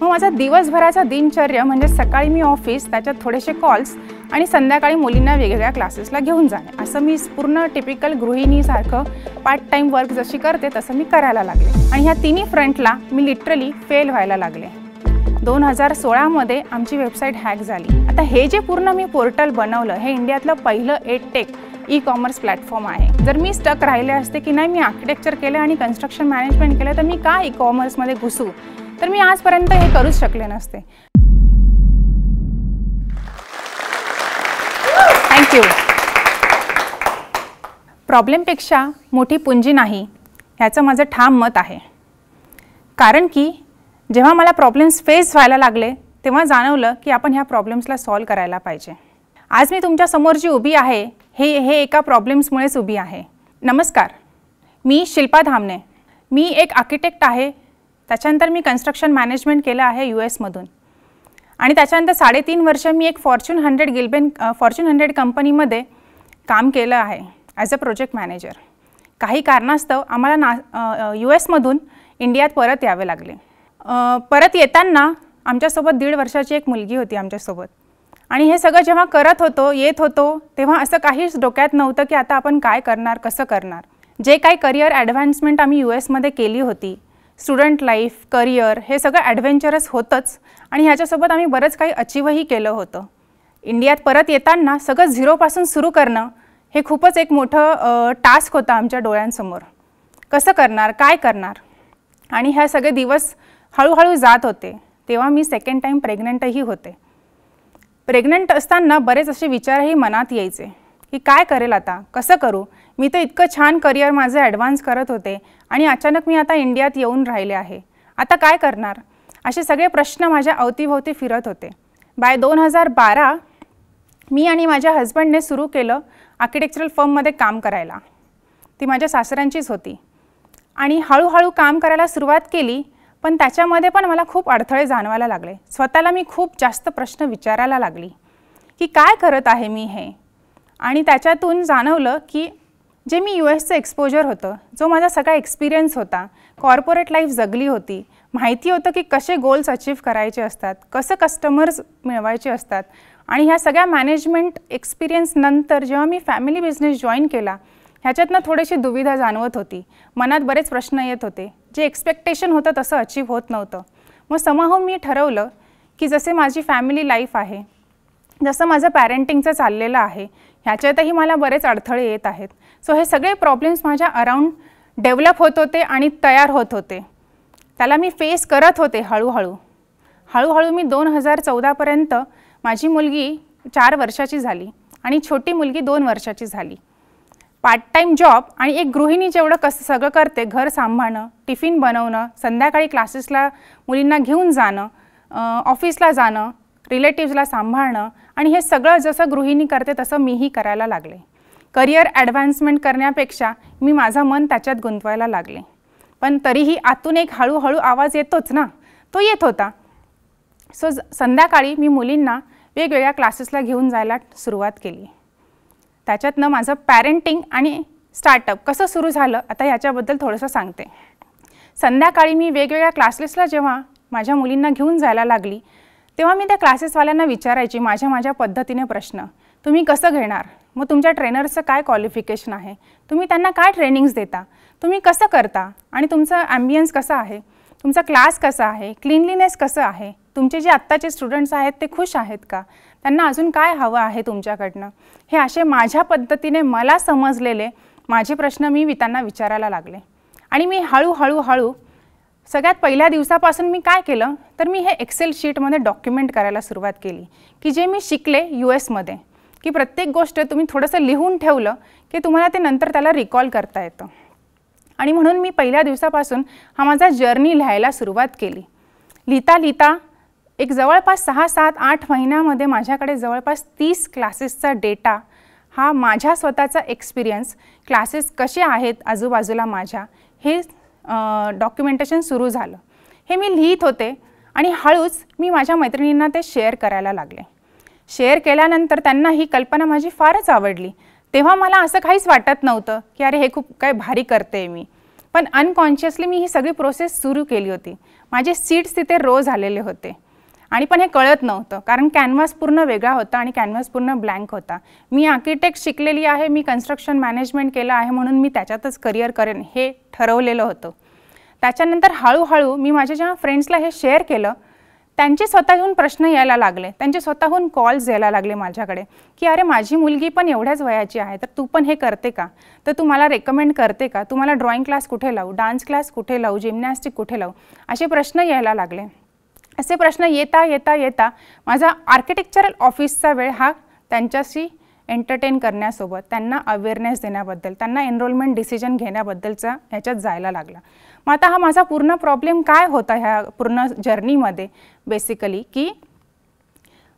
मग माझा दिवसभराचा दिनचर्या म्हणजे सकाळी मी ऑफिस त्याच्यात थोडेसे कॉल्स आणि संध्याकाळी मुलींना वेगवेगळ्या क्लासेसला घेऊन जाणे. असं मी पूर्ण टिपिकल गृहिणीसारखं पार्ट टाईम वर्क जशी करते तसं मी करायला लागले. आणि ह्या तिन्ही फ्रंटला मी लिटरली फेल व्हायला लागले. दोन हजार सोळामध्ये आमची वेबसाईट हॅक झाली. आता हे जे पूर्ण मी पोर्टल बनवलं हे इंडियातलं पहिलं ed tech e commerce platform आहे. जर मी स्टक राहिले असते की नाही मी आर्किटेक्चर केलं आणि कन्स्ट्रक्शन मॅनेजमेंट केलं तर मी का ई कॉमर्समध्ये घुसू? तर मी आजपर्यंत हे करूच शकले नसते. थँक्यू प्रॉब्लेमपेक्षा मोठी पुंजी नाही ह्याचं माझं ठाम मत आहे. कारण की जेव्हा मला प्रॉब्लेम्स फेस व्हायला लागले तेव्हा जाणवलं की आपण ह्या प्रॉब्लेम्सला सॉल्व करायला पाहिजे. आज मी तुमच्यासमोर जी उभी आहे हे हे एका प्रॉब्लेम्समुळेच उभी आहे. नमस्कार. मी शिल्पा धामणे. मी एक आर्किटेक्ट आहे. त्याच्यानंतर मी कन्स्ट्रक्शन मॅनेजमेंट केलं आहे यू एसमधून आणि त्याच्यानंतर साडेतीन वर्ष मी एक फॉर्च्यून हंड्रेड गिल्बेन फॉर्च्यून हंड्रेड कंपनीमध्ये काम केलं आहे ॲज अ प्रोजेक्ट मॅनेजर काही कारणास्तव आम्हाला ना यू एसमधून इंडियात परत यावे लागले. परत येताना आमच्यासोबत दीड वर्षाची एक मुलगी होती आमच्यासोबत. आणि हे सगळं जेव्हा करत होतो येत होतो तेव्हा असं काहीच डोक्यात नव्हतं की आता आपण काय करणार कसं करणार. जे काही करिअर ॲडव्हान्समेंट आम्ही यू एसमध्ये केली होती स्टुडंट लाईफ करिअर हे सगळं ॲडव्हेंचरस होतंच. आणि ह्याच्यासोबत आम्ही बरंच काही अचीवही केलं होतं. इंडियात परत येताना सगळं झिरोपासून सुरू करणं हे खूपच एक मोठं टास्क होतं आमच्या डोळ्यांसमोर. कसं करणार काय करणार? आणि ह्या सगळे दिवस हळूहळू जात होते. तेव्हा मी सेकंड टाईम प्रेग्नंटही होते. प्रेग्नंट असताना बरेच असे विचारही मनात यायचे की काय करेल आता? कसं करू? मी तर इतकं छान करिअर माझं ॲडव्हान्स करत होते आणि अचानक मी आता इंडियात येऊन राहिले आहे. आता काय करणार? असे सगळे प्रश्न माझ्या अवतीभोवती फिरत होते. बाय दोन हजार बारा मी आणि माझ्या हजबंडने सुरू केलं आर्किटेक्चरल फर्ममध्ये काम करायला. ती माझ्या सासऱ्यांचीच होती. आणि हळूहळू काम करायला सुरुवात केली पण त्याच्यामध्ये पण मला खूप अडथळे जाणवायला लागले. स्वतःला मी खूप जास्त प्रश्न विचारायला लागली की काय करत आहे मी हे? आणि त्याच्यातून जाणवलं की जे मी यू एसचं एक्सपोजर होतं जो माझा सगळा एक्सपिरियन्स होता कॉर्पोरेट लाईफ जगली होती माहिती होतं की कसे गोल्स अचीव करायचे असतात कसं कस्टमर्स मिळवायचे असतात आणि ह्या सगळ्या मॅनेजमेंट एक्सपिरियन्सनंतर जेव्हा मी फॅमिली बिझनेस जॉईन केला ह्याच्यातनं थोडीशी दुविधा जाणवत होती. मनात बरेच प्रश्न येत होते. जे एक्सपेक्टेशन होतं तसं अचीव होत नव्हतं. मग समाहून मी ठरवलं की जसे माझी फॅमिली लाईफ आहे जसं माझं पॅरेंटिंगचं चाललेलं आहे ह्याच्यातही मला बरेच अडथळे येत आहेत. सो हे सगळे प्रॉब्लेम्स माझ्या अराउंड डेव्हलप होत होते आणि तयार होत होते. त्याला मी फेस करत होते हळूहळू. हळूहळू मी दोन हजार चौदापर्यंत माझी मुलगी चार वर्षाची झाली आणि छोटी मुलगी दोन वर्षाची झाली. पार्ट टाईम जॉब आणि एक गृहिणी जेवढं कसं सगळं करते घर सांभाळणं टिफिन बनवणं संध्याकाळी क्लासेसला मुलींना घेऊन जाणं ऑफिसला जाणं रिलेटिव्सला सांभाळणं आणि हे सगळं जसं गृहिणी करते तसं मीही करायला लागले. करिअर ॲडव्हान्समेंट करण्यापेक्षा मी माझं मन त्याच्यात गुंतवायला लागले. पण तरीही आतून एक हळूहळू आवाज येतोच ना? तो येत होता. सो संध्याकाळी मी मुलींना वेगवेगळ्या क्लासेसला घेऊन जायला सुरुवात केली. त्याच्यातनं माझं पॅरेंटिंग आणि स्टार्टअप कसं सुरू झालं आता ह्याच्याबद्दल थोडंसं सांगते. संध्याकाळी मी वेगवेगळ्या क्लासेसला जेव्हा माझ्या मुलींना घेऊन जायला लागली तेव्हा मी त्या क्लासेसवाल्यांना विचारायची माझ्या माझ्या पद्धतीने प्रश्न. तुम्ही कसं घेणार? मग तुमच्या ट्रेनरचं काय क्वालिफिकेशन आहे? तुम्ही त्यांना काय ट्रेनिंग्स देता? तुम्ही कसं करता? आणि तुमचं ॲम्बियन्स कसं आहे? तुमचा क्लास कसा आहे? क्लिनलीनेस कसं आहे? तुमचे जे आत्ताचे स्टुडंट्स आहेत ते खुश आहेत का? त्यांना अजून काय हवं आहे तुमच्याकडनं? हे असे माझ्या पद्धतीने मला समजलेले माझे प्रश्न मी त्यांना विचारायला लागले. आणि मी हळूहळू हळू सगळ्यात पहिल्या दिवसापासून मी काय केलं? तर मी हे एक्सेल शीटमध्ये डॉक्युमेंट करायला सुरुवात केली की जे मी शिकले यू एसमध्ये की प्रत्येक गोष्ट तुम्ही थोडंसं लिहून ठेवलं की तुम्हाला ते नंतर त्याला रिकॉल करता येतं. आणि म्हणून मी पहिल्या दिवसापासून हा माझा जर्नी लिहायला सुरुवात केली. लिहिता लिहिता एक जवळपास सहा सात आठ महिन्यामध्ये माझ्याकडे जवळपास तीस क्लासेसचा डेटा हा माझ्या स्वतःचा एक्सपिरियन्स क्लासेस कसे आहेत आजूबाजूला माझ्या? हे डॉक्युमेंटेशन सुरू झालं. हे मी लिहित होते आणि हळूच मी माझ्या मैत्रिणींना ते शेअर करायला लागले. शेअर केल्यानंतर त्यांना ही कल्पना माझी फारच आवडली. तेव्हा मला असं काहीच वाटत नव्हतं की अरे हे खूप काय भारी करते मी. पण अनकॉन्शियसली मी ही सगळी प्रोसेस सुरू केली होती. माझे सीट्स तिथे रो झालेले होते. आणि पण हे कळत नव्हतं. कारण कॅनव्हास पूर्ण वेगळा होता आणि कॅनव्हास पूर्ण ब्लँक होता. मी आर्किटेक्ट शिकलेली आहे मी कन्स्ट्रक्शन मॅनेजमेंट केलं आहे म्हणून मी त्याच्यातच करिअर करेन हे ठरवलेलं होतं. त्याच्यानंतर हळूहळू मी माझ्या जेव्हा फ्रेंड्सला हे शेअर केलं त्यांचे स्वतःहून प्रश्न यायला लागले. त्यांचे स्वतःहून कॉल्स यायला लागले माझ्याकडे. की अरे माझी मुलगी पण एवढ्याच वयाची आहे तर तू पण हे करते का? तर तू मला रेकमेंड करते का? तू मला ड्रॉइंग क्लास कुठे लावू? डान्स क्लास कुठे लावू? जिमनॅस्टिक कुठे लावू? असे प्रश्न यायला लागले. असे प्रश्न येता येता येता माझा आर्किटेक्चरल ऑफिसचा वेळ हा त्यांच्याशी एंटरटेन करण्यासोबत त्यांना अवेअरनेस देण्याबद्दल त्यांना एनरोलमेंट डिसिजन घेण्याबद्दलचा ह्याच्यात जायला लागला. मग आता हा माझा पूर्ण प्रॉब्लेम काय होता ह्या पूर्ण जर्नीमध्ये बेसिकली की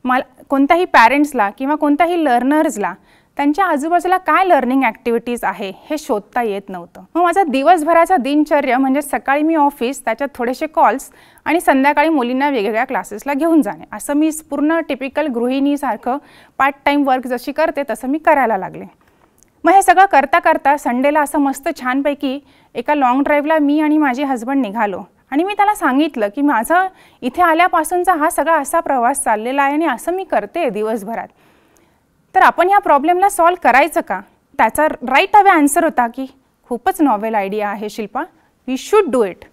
मला कोणत्याही पॅरेंट्सला किंवा कोणत्याही लर्नर्सला त्यांच्या आजूबाजूला काय लर्निंग ॲक्टिव्हिटीज आहे हे शोधता येत नव्हतं. मग माझा दिवसभराचा दिनचर्या म्हणजे सकाळी मी ऑफिस त्याच्यात थोडेसे कॉल्स आणि संध्याकाळी मुलींना वेगवेगळ्या क्लासेसला घेऊन जाणे. असं मी पूर्ण टिपिकल गृहिणीसारखं पार्ट टाईम वर्क जशी करते तसं मी करायला लागले. मग हे सगळं करता करता संडेला असं मस्त छानपैकी एका लाँग ड्राईव्हला मी आणि माझे हजबंड निघालो. आणि मी त्याला सांगितलं की माझं इथे आल्यापासूनचा हा सगळा असा प्रवास चाललेला आहे आणि असं मी करते दिवसभरात. तर आपण ह्या प्रॉब्लेमला सॉल्व करायचं का? त्याचा राईट अवे आन्सर होता की खूपच नॉवेल आयडिया आहे Shilpa. We should do it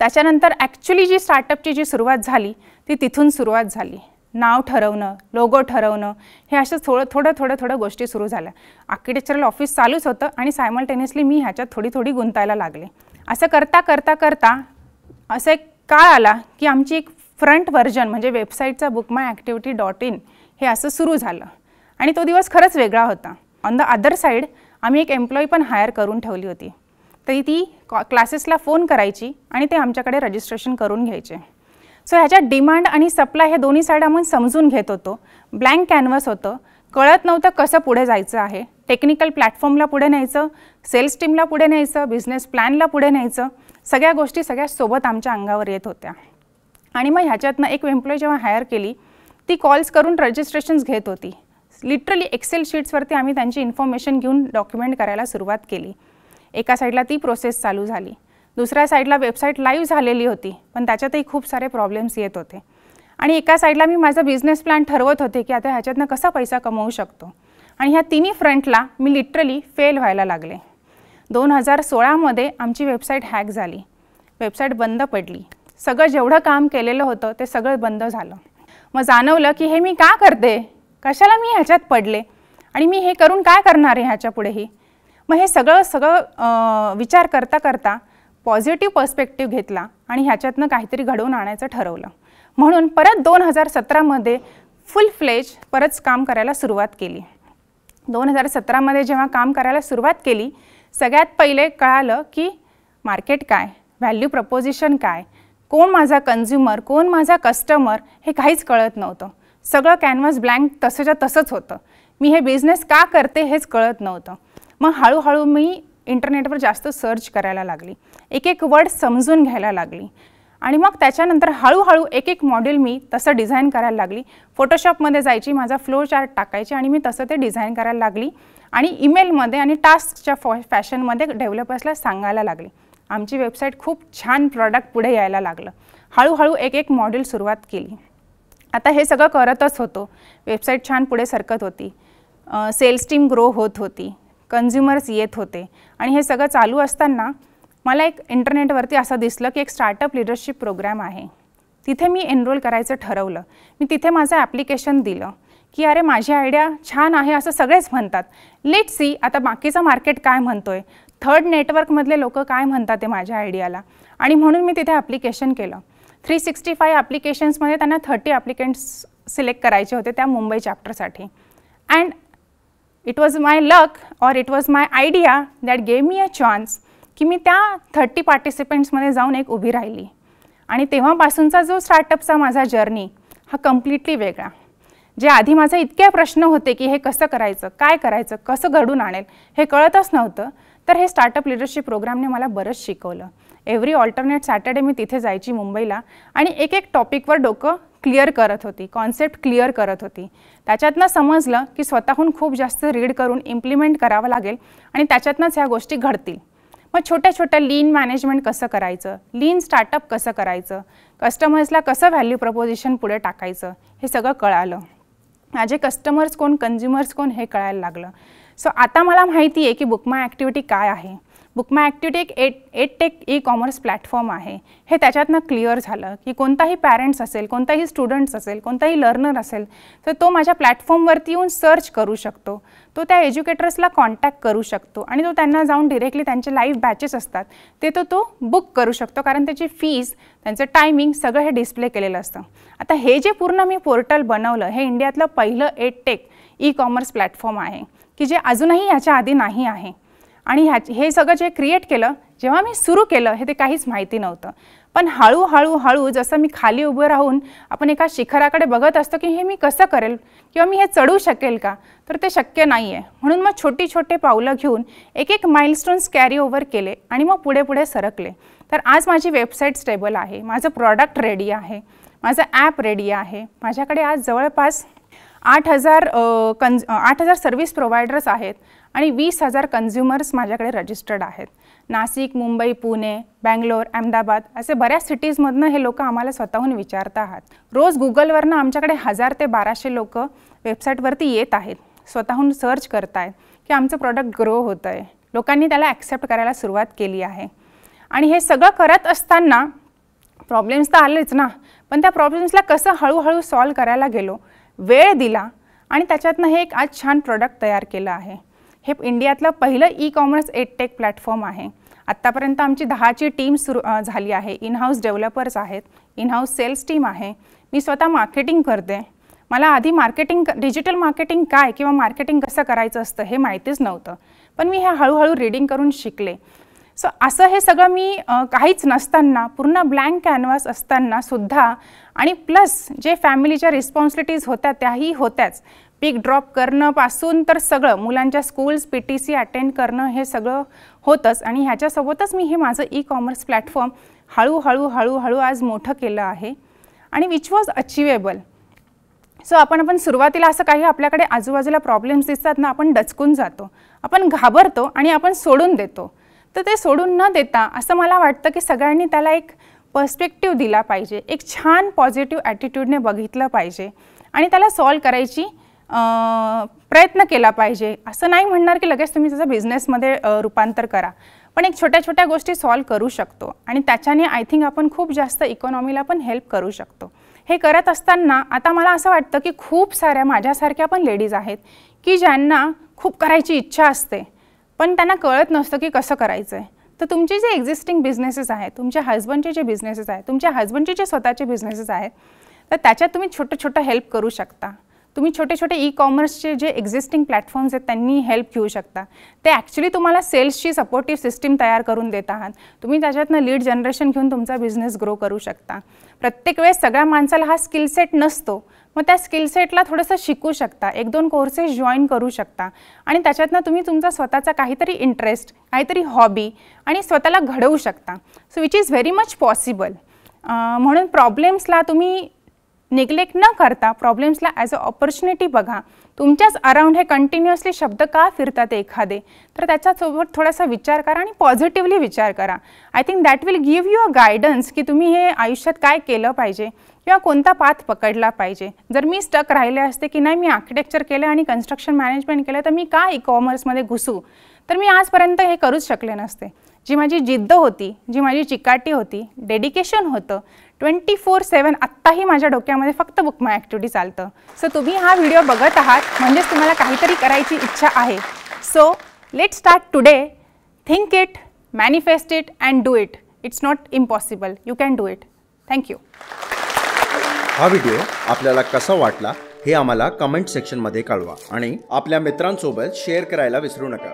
त्याच्यानंतर ॲक्च्युली जी स्टार्टअपची जी सुरुवात झाली ती तिथून सुरुवात झाली. नाव ठरवणं लोगो ठरवणं हे असं थोडं थोडं थोडं थोडं गोष्टी सुरू झाल्या. आर्किटेक्चरल ऑफिस चालूच होतं आणि सायमल्टेनियसली मी ह्याच्यात थोडी थोडी गुंतायला लागले. असं करता करता करता असं एक काळ आला की आमची एक फ्रंट व्हर्जन म्हणजे वेबसाईटचा book my activity dot in हे असं सुरू झालं. आणि तो दिवस खरंच वेगळा होता. ऑन द अदर साईड आम्ही एक एम्प्लॉई पण हायर करून ठेवली होती. तरी ती क्लासेसला फोन करायची आणि ते आमच्याकडे रजिस्ट्रेशन करून घ्यायचे. सो ह्याच्यात डिमांड आणि सप्लाय हे दोन्ही साईड आपण समजून घेत होतो. ब्लँक कॅनव्हस होतं. कळत नव्हतं कसं पुढे जायचं आहे. टेक्निकल प्लॅटफॉर्मला पुढे न्यायचं सेल्स टीमला पुढे न्यायचं बिझनेस प्लॅनला पुढे न्यायचं सगळ्या गोष्टी सगळ्या सोबत आमच्या अंगावर येत होत्या. आणि मग ह्याच्यातनं एक एम्प्लॉई जेव्हा हायर केली ती कॉल्स करून रजिस्ट्रेशन्स घेत होती. लिटरली एक्सेल शीट्सवरती आम्ही त्यांची इन्फॉर्मेशन घेऊन डॉक्युमेंट करायला सुरुवात केली. एका साईडला ती प्रोसेस चालू झाली. दुसऱ्या साईडला वेबसाईट लाईव्ह झालेली होती पण त्याच्यातही खूप सारे प्रॉब्लेम्स येत होते. आणि एका साईडला मी माझा बिझनेस प्लॅन ठरवत होते की आता ह्याच्यातनं कसा पैसा कमवू शकतो. आणि ह्या तिन्ही फ्रंटला मी लिटरली फेल व्हायला लागले. दोन हजार सोळामध्ये आमची वेबसाईट हॅक झाली. वेबसाईट बंद पडली. सगळं जेवढं काम केलेलं होतं ते सगळं बंद झालं. मग जाणवलं की हे मी का करते? कशाला मी ह्याच्यात पडले? आणि मी हे करून काय करणार आहे ह्याच्या पुढेही? मग हे सगळं सगळं विचार करता करता पॉझिटिव्ह पर्स्पेक्टिव्ह घेतला आणि ह्याच्यातनं काहीतरी घडवून आणायचं ठरवलं. म्हणून परत दोन हजार सतरामध्ये फुल फ्लेज परत काम करायला सुरुवात केली. दोन हजार सतरामध्ये जेव्हा काम करायला सुरुवात केली सगळ्यात पहिले कळालं की मार्केट काय व्हॅल्यू प्रपोजिशन काय कोण माझा कन्झ्युमर कोण माझा कस्टमर हे काहीच कळत नव्हतं. सगळं कॅनव्हास ब्लँक तसंच्या तसंच होतं. मी हे बिझनेस का करते हेच कळत नव्हतं. मग हळूहळू मी इंटरनेटवर जास्त सर्च करायला लागली. एक एक वर्ड समजून घ्यायला लागली. आणि मग त्याच्यानंतर हळूहळू एक एक मॉडेल मी तसं डिझाईन करायला लागली. फोटोशॉपमध्ये जायची माझा फ्लो चार्ट टाकायची आणि मी तसं ते डिझाईन करायला लागली. आणि ईमेलमध्ये आणि टास्कच्या फॉ फॅशनमध्ये डेव्हलपर्सला सांगायला लागली. आमची वेबसाईट खूप छान प्रॉडक्ट पुढे यायला लागलं. हळूहळू एक एक मॉडेल सुरुवात केली. आता हे सगळं करतच होतो. वेबसाईट छान पुढे सरकत होती. सेल्स टीम ग्रो होत होती. कन्झ्युमर्स येत होते. आणि हे सगळं चालू असताना मला एक इंटरनेटवरती असं दिसलं की एक स्टार्टअप लिडरशिप प्रोग्राम आहे. तिथे मी एनरोल करायचं ठरवलं. मी तिथे माझं ॲप्लिकेशन दिलं की अरे माझी आयडिया छान आहे असं सगळेच म्हणतात. लेट सी आता बाकीचं मार्केट काय म्हणतो आहे थर्ड नेटवर्कमधले लोक काय म्हणतात ते माझ्या आयडियाला आणि म्हणून मी तिथे ॲप्लिकेशन केलं. थ्री सिक्स्टी फाय ॲप्लिकेशन्समध्ये त्यांना थर्टी ॲप्लिकेंट्स सिलेक्ट करायचे होते त्या Mumbai चॅप्टरसाठी and it was my luck or it was my idea that gave me a chance की मी त्या थर्टी पार्टिसिपेंट्समध्ये जाऊन एक उभी राहिली. आणि तेव्हापासूनचा जो स्टार्टअपचा माझा जर्नी हा कम्प्लिटली वेगळा. जे आधी माझे इतके प्रश्न होते की हे कसं करायचं काय करायचं कसं घडून आणेल हे कळतच नव्हतं. तर हे स्टार्टअप लिडरशिप प्रोग्रामने मला बरंच शिकवलं. एव्हरी ऑल्टरनेट सॅटर्डे मी तिथे जायची मुंबईला. आणि एक एक टॉपिकवर डोकं क्लिअर करत होती कॉन्सेप्ट क्लिअर करत होती. त्याच्यातनं समजलं की स्वतःहून खूप जास्त रीड करून इम्प्लिमेंट करावं लागेल आणि त्याच्यातनंच ह्या गोष्टी घडतील. मग छोट्या छोट्या लीन मॅनेजमेंट कसं करायचं? लीन स्टार्टअप कसं करायचं? कस्टमर्सला कसं व्हॅल्यू प्रपोजिशन पुढे टाकायचं? हे सगळं कळालं. माझे कस्टमर्स कोण कन्झ्युमर्स कोण हे कळायला लागलं. सो आता मला माहिती आहे की बुकमा ॲक्टिव्हिटी काय आहे. बुकमा ॲक्टिव्हिटी एक ed ed tech e commerce platform आहे. हे त्याच्यातनं क्लिअर झालं की कोणताही पॅरेंट्स असेल कोणताही स्टुडंट्स असेल कोणताही लर्नर असेल तर तो माझ्या प्लॅटफॉर्मवरती येऊन सर्च करू शकतो. तो त्या एज्युकेटर्सला कॉन्टॅक्ट करू शकतो आणि तो त्यांना जाऊन डिरेक्टली त्यांचे लाईव्ह बॅचेस असतात ते तो तो बुक करू शकतो कारण त्याची फीज त्यांचं टायमिंग सगळं हे डिस्प्ले केलेलं असतं. आता हे जे पूर्ण मी पोर्टल बनवलं हे इंडियातलं पहिलं ed tech e commerce platform आहे की जे अजूनही याच्या आधी नाही आहे. आणि ह्या हे सगळं जे क्रिएट केलं जेव्हा मी सुरू केलं हे ते काहीच माहिती नव्हतं. पण हळूहळू हळू जसं मी खाली उभं राहून आपण एका शिखराकडे बघत असतो की हे मी कसं करेल किंवा मी हे चढू शकेल का तर ते शक्य नाही आहे म्हणून मग छोटी छोटे पावलं घेऊन एक एक माइलस्टोन्स कॅरी ओव्हर केले आणि मग पुढे पुढे सरकले. तर आज माझी वेबसाईट स्टेबल आहे माझं प्रॉडक्ट रेडी आहे माझं ॲप रेडी आहे. माझ्याकडे आज जवळपास आठ हजार कंज आठ हजार सर्व्हिस प्रोव्हायडर्स आहेत. आणि वीस हजार कन्झ्युमर्स माझ्याकडे रजिस्टर्ड आहेत. नाशिक मुंबई पुणे बँगलोर अहमदाबाद असे बऱ्याच सिटीजमधनं हे लोक आम्हाला स्वतःहून विचारत आहात. रोज गुगलवरनं आमच्याकडे हजार ते बाराशे लोक वेबसाईटवरती येत आहेत. स्वतःहून सर्च करत आहेत की आमचं प्रॉडक्ट ग्रो होतं आहे लोकांनी त्याला ॲक्सेप्ट करायला सुरुवात केली आहे. आणि हे सगळं करत असताना प्रॉब्लेम्स तर आलेच ना पण त्या प्रॉब्लेम्सला कसं हळूहळू सॉल्व करायला गेलो वेळ दिला आणि त्याच्यातनं हे एक आज छान प्रॉडक्ट तयार केलं आहे. हे इंडियातलं पहिलं ई कॉमर्स एडटेक प्लॅटफॉर्म आहे. आत्तापर्यंत आमची दहाची टीम सुरू झाली आहे. इन हाऊस डेव्हलपर्स आहेत. इन हाऊस सेल्स टीम आहे. मी स्वतः मार्केटिंग करते. मला आधी मार्केटिंग डिजिटल मार्केटिंग काय किंवा मार्केटिंग कसं करायचं असतं हे माहितीच नव्हतं. पण मी हे हळूहळू रीडिंग करून शिकले. सो असं हे सगळं मी काहीच नसताना पूर्ण ब्लँक कॅनव्हास असताना सुद्धा आणि प्लस जे फॅमिलीच्या रिस्पॉन्सिबिलिटीज होत्या त्याही होत्याच. पिक ड्रॉप करणं पासून तर सगळं मुलांच्या schools P T C attend करणं हे सगळं होतंच. आणि ह्याच्यासोबतच मी हे माझं ई कॉमर्स प्लॅटफॉर्म हळूहळू हळूहळू आज मोठं केलं आहे. आणि विच वॉज अचिवेबल सो आपण आपण सुरुवातीला असं काही आपल्याकडे आजूबाजूला प्रॉब्लेम्स दिसतात ना आपण डचकून जातो. आपण घाबरतो आणि आपण सोडून देतो. तर ते सोडून न देता असं मला वाटतं की सगळ्यांनी त्याला एक पर्स्पेक्टिव्ह दिला पाहिजे. एक छान पॉझिटिव्ह ॲटिट्यूडने बघितलं पाहिजे. आणि त्याला सॉल्व करायची प्रयत्न केला पाहिजे. असं नाही म्हणणार की लगेच तुम्ही त्याचं बिझनेसमध्ये रूपांतर करा. पण एक छोट्या छोट्या गोष्टी सॉल्व करू शकतो. आणि त्याच्याने आय थिंक आपण खूप जास्त इकॉनॉमीला पण हेल्प करू शकतो. हे करत असताना आता मला असं वाटतं की खूप साऱ्या माझ्यासारख्या पण लेडीज आहेत की ज्यांना खूप करायची इच्छा असते. पण त्यांना कळत नसतं की कसं करायचं आहे तर तुमचे जे एक्झिस्टिंग बिझनेसेस आहेत तुमच्या हजबंडचे जे बिझनेसेस आहेत तुमच्या हजबंडचे जे स्वतःचे बिझनेसेस आहेत तर त्याच्यात तुम्ही छोटं छोटं हेल्प करू शकता. तुम्ही छोटे छोटे ई कॉमर्सचे जे एक्झिस्टिंग प्लॅटफॉर्म्स आहेत त्यांनी हेल्प घेऊ शकता. ते ॲक्च्युली तुम्हाला सेल्सची सपोर्टिव्ह सिस्टीम तयार करून देत आहात. तुम्ही त्याच्यातनं लीड जनरेशन घेऊन तुमचा बिझनेस ग्रो करू शकता. प्रत्येक वेळेस सगळ्या माणसाला हा स्किल सेट नसतो. मग त्या स्किल सेटला थोडंसं शिकू शकता. एक दोन कोर्सेस जॉईन करू शकता. आणि त्याच्यातनं तुम्ही तुमचा स्वतःचा काहीतरी इंटरेस्ट काहीतरी हॉबी आणि स्वतःला घडवू शकता. So which is very much possible म्हणून प्रॉब्लेम्सला तुम्ही निग्लेक्ट न करता प्रॉब्लेम्सला ॲज अ ऑपॉर्च्युनिटी बघा. तुमच्याच अराउंड हे कंटिन्युअसली शब्द का फिरतात एखादे? तर त्याच्यासोबत थोडासा विचार करा आणि पॉझिटिव्हली विचार करा. I think that will give you a guidance की तुम्ही हे आयुष्यात काय केलं पाहिजे किंवा कोणता पाथ पकडला पाहिजे. जर मी स्टक राहिले असते की नाही मी आर्किटेक्चर केलं आणि कन्स्ट्रक्शन मॅनेजमेंट केलं तर मी का ई कॉमर्समध्ये घुसू? तर मी आजपर्यंत हे करूच शकले नसते. जी माझी जिद्द होती जी माझी चिकाटी होती डेडिकेशन होतं. ट्वेंटी फोर सेवन आत्ताही माझ्या डोक्यामध्ये फक्त बुक माय ॲक्टिव्हिटी चालतं. सो तुम्ही हा व्हिडिओ बघत आहात म्हणजेच तुम्हाला काहीतरी करायची इच्छा आहे. So let start today think it manifest it and do it it's not impossible you can do it thank you हा व्हिडिओ आपल्याला कसा वाटला हे आम्हाला कमेंट सेक्शनमध्ये कळवा. आणि आपल्या मित्रांसोबत शेअर करायला विसरू नका.